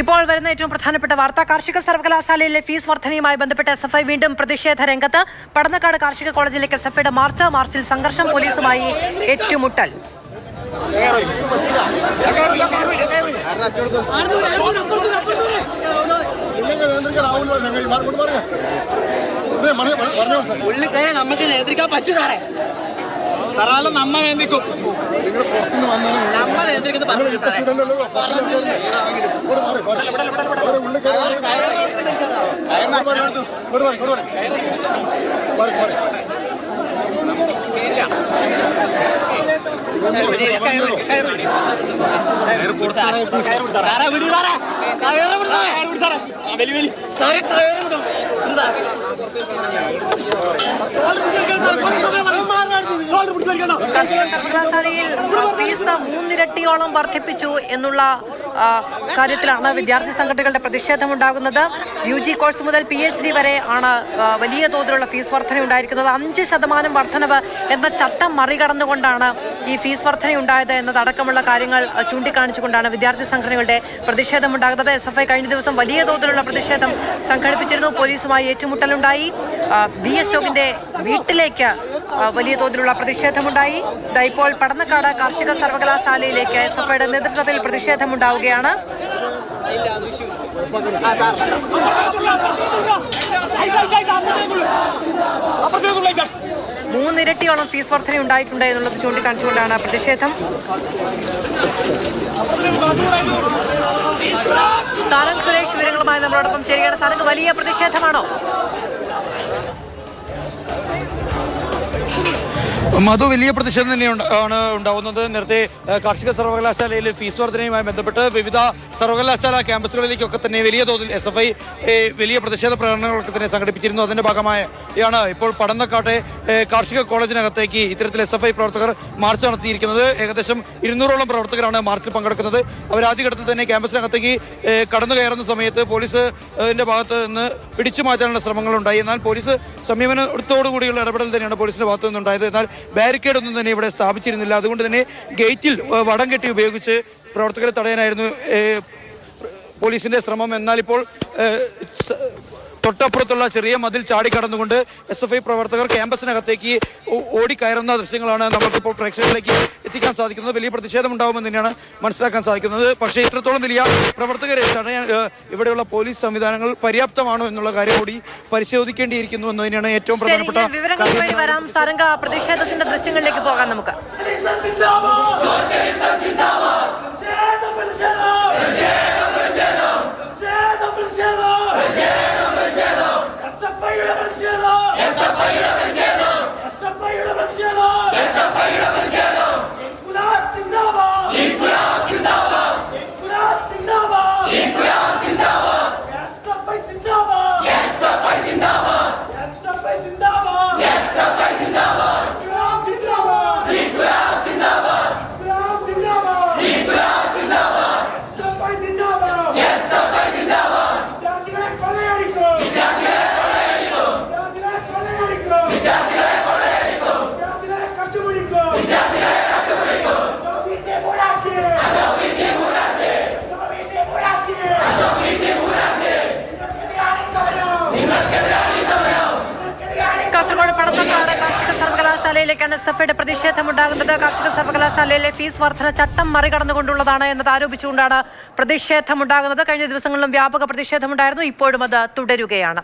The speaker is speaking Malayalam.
ഇപ്പോൾ വരുന്ന ഏറ്റവും പ്രധാനപ്പെട്ട വാർത്ത കാർഷിക സർവകലാശാലയിലെ ഫീസ് വർധനയുമായി ബന്ധപ്പെട്ട് എസ് എഫ് ഐ വീണ്ടും പ്രതിഷേധ രംഗത്ത്. പടന്നക്കാട് കാർഷിക കോളേജിലേക്ക് എസ് എഫ് ഐയുടെ മാർച്ച് മാർച്ചിൽ സംഘർഷം പോലീസുമായി ഏറ്റുമുട്ടൽ. പുള്ളിക്കാരെ നമുക്ക് നിയന്ത്രിക്കാൻ പറ്റും സാറേ. സാറാലും നമ്മ നിൽക്കും നിങ്ങൾ പുറത്തുനിന്ന് വന്നാലും നമ്മ നിയന്ത്രിക്കുന്നത് പറഞ്ഞു സാറേ? അവരെ ഉള്ളിൽ കയറി. സാറേ. വിടൂ സാറേ. കയറ് വിടൂ സാറേ. സാറേ. കയറ് വിടും. വിടൂ സാറേ സർവകലാശാലയിൽ ഫീസ് മൂന്നിരട്ടിയോളം വർദ്ധിപ്പിച്ചു എന്നുള്ള കാര്യത്തിലാണ് വിദ്യാർത്ഥി സംഘടനകളുടെ പ്രതിഷേധമുണ്ടാകുന്നത്. യു ജി കോഴ്സ് മുതൽ പി എച്ച് ഡി വരെ ആണ് വലിയ തോതിലുള്ള ഫീസ് വർധന ഉണ്ടായിരിക്കുന്നത് അഞ്ച് ശതമാനം വർധനവ് എന്ന ചട്ടം മറികടന്നുകൊണ്ടാണ് ഈ ഫീസ് വർധന ഉണ്ടായത് എന്നതടക്കമുള്ള കാര്യങ്ങൾ ചൂണ്ടിക്കാണിച്ചുകൊണ്ടാണ് വിദ്യാർത്ഥി സംഘടനകളുടെ പ്രതിഷേധമുണ്ടാകുന്നത്. എസ് എഫ് ഐ കഴിഞ്ഞ ദിവസം വലിയ തോതിലുള്ള പ്രതിഷേധം സംഘടിപ്പിച്ചിരുന്നു. പോലീസുമായി ഏറ്റുമുട്ടലുണ്ടായി. ബി എസ് ഷോവിന്റെ വീട്ടിലേക്ക് വലിയ തോതിലുള്ള പ്രതിഷേധമുണ്ടായി. ഇപ്പോൾ പടന്നക്കാട് കാർഷിക സർവകലാശാലയിലേക്ക് എസ് എഫ് ഐയുടെ നേതൃത്വത്തിൽ പ്രതിഷേധമുണ്ടാവുകയാണ് മൂന്നിരട്ടിയോളം ഫീസ് വർധന ഉണ്ടായിട്ടുണ്ട് എന്നുള്ളത് ചൂണ്ടിക്കാണിച്ചുകൊണ്ടാണ് പ്രതിഷേധം. സാരംഗ് സുരേഷ് വിവരങ്ങളുമായി നമ്മളോടൊപ്പം ചേരുകയാണ്. സാരംഗ് വലിയ പ്രതിഷേധമാണോ? മധു വലിയ പ്രതിഷേധം തന്നെ ഉണ്ട്- ആണ് ഉണ്ടാവുന്നത്. നേരത്തെ കാർഷിക സർവകലാശാലയിലെ ഫീസ് വർധനയുമായി ബന്ധപ്പെട്ട് വിവിധ സർവകലാശാല ക്യാമ്പസുകളിലേക്കൊക്കെ തന്നെ വലിയ തോതിൽ എസ് എഫ് ഐ വലിയ പ്രതിഷേധ പ്രകടനങ്ങളൊക്കെ തന്നെ സംഘടിപ്പിച്ചിരുന്നു. അതിന്റെ ഭാഗമായാണ് ഇപ്പോൾ പടന്നക്കാട്ടെ കാർഷിക കോളേജിനകത്തേക്ക് ഇത്തരത്തിൽ എസ് എഫ് ഐ പ്രവർത്തകർ മാർച്ച് നടത്തിയിരിക്കുന്നത്. ഏകദേശം ഇരുന്നൂറോളം പ്രവർത്തകരാണ് മാർച്ചിൽ പങ്കെടുക്കുന്നത്. അവർ ആദ്യഘട്ടത്തിൽ തന്നെ ക്യാമ്പസിനകത്തേക്ക് കടന്നു കയറുന്ന സമയത്ത് പോലീസ് ഏഹ്, ഭാഗത്ത് നിന്ന് പിടിച്ചു മാറ്റാനുള്ള ശ്രമങ്ങൾ ഉണ്ടായി എന്നാൽ പോലീസ് സമീപനത്തോടുകൂടിയുള്ള ഇടപെടൽ തന്നെയാണ് പോലീസിന്റെ ഭാഗത്തു നിന്നുണ്ടായത്. എന്നാൽ ബാരിക്കേഡ് ഒന്നും തന്നെ ഇവിടെ സ്ഥാപിച്ചിരുന്നില്ല. അതുകൊണ്ട് തന്നെ ഗേറ്റിൽ വടം കെട്ടി ഉപയോഗിച്ച് പ്രവർത്തകരെ തടയാനായിരുന്നു പോലീസിന്റെ ശ്രമം. എന്നാൽ ഇപ്പോൾ തൊട്ടപ്പുറത്തുള്ള ചെറിയ മതിൽ ചാടിക്കടന്നുകൊണ്ട് എസ് എഫ് ഐ പ്രവർത്തകർ ക്യാമ്പസിനകത്തേക്ക് ഓടിക്കയറുന്ന ദൃശ്യങ്ങളാണ് നമുക്കിപ്പോൾ പ്രേക്ഷകരിലേക്ക് എത്തിക്കാൻ സാധിക്കുന്നത്. വലിയ പ്രതിഷേധം ഉണ്ടാകുമെന്ന് തന്നെയാണ് മനസ്സിലാക്കാൻ സാധിക്കുന്നത്. പക്ഷേ ഇത്രത്തോളം വലിയ പ്രവർത്തകരെ തടയാൻ ഇവിടെയുള്ള പോലീസ് സംവിധാനങ്ങൾ പര്യാപ്തമാണോ എന്നുള്ള കാര്യം കൂടി പരിശോധിക്കേണ്ടിയിരിക്കുന്നു എന്ന് തന്നെയാണ് ഏറ്റവും പ്രധാനപ്പെട്ട പ്രതിഷേധത്തിന്റെ ദൃശ്യങ്ങളിലേക്ക് പോകാം നമുക്ക്. കാസർഗോഡ് പടത്തക്കാട് കാർഷിക സർവകലാശാലയിലേക്കാണ് പ്രതിഷേധമുണ്ടാകുന്നത്. കാർഷിക സർവകലാശാലയിലെ ഫീസ് വർധന ചട്ടം മറികടന്നുകൊണ്ടുള്ളതാണ് എന്നത് ആരോപിച്ചുകൊണ്ടാണ് പ്രതിഷേധമുണ്ടാകുന്നത്. കഴിഞ്ഞ ദിവസങ്ങളിലും വ്യാപക പ്രതിഷേധമുണ്ടായിരുന്നു. ഇപ്പോഴും അത് തുടരുകയാണ്.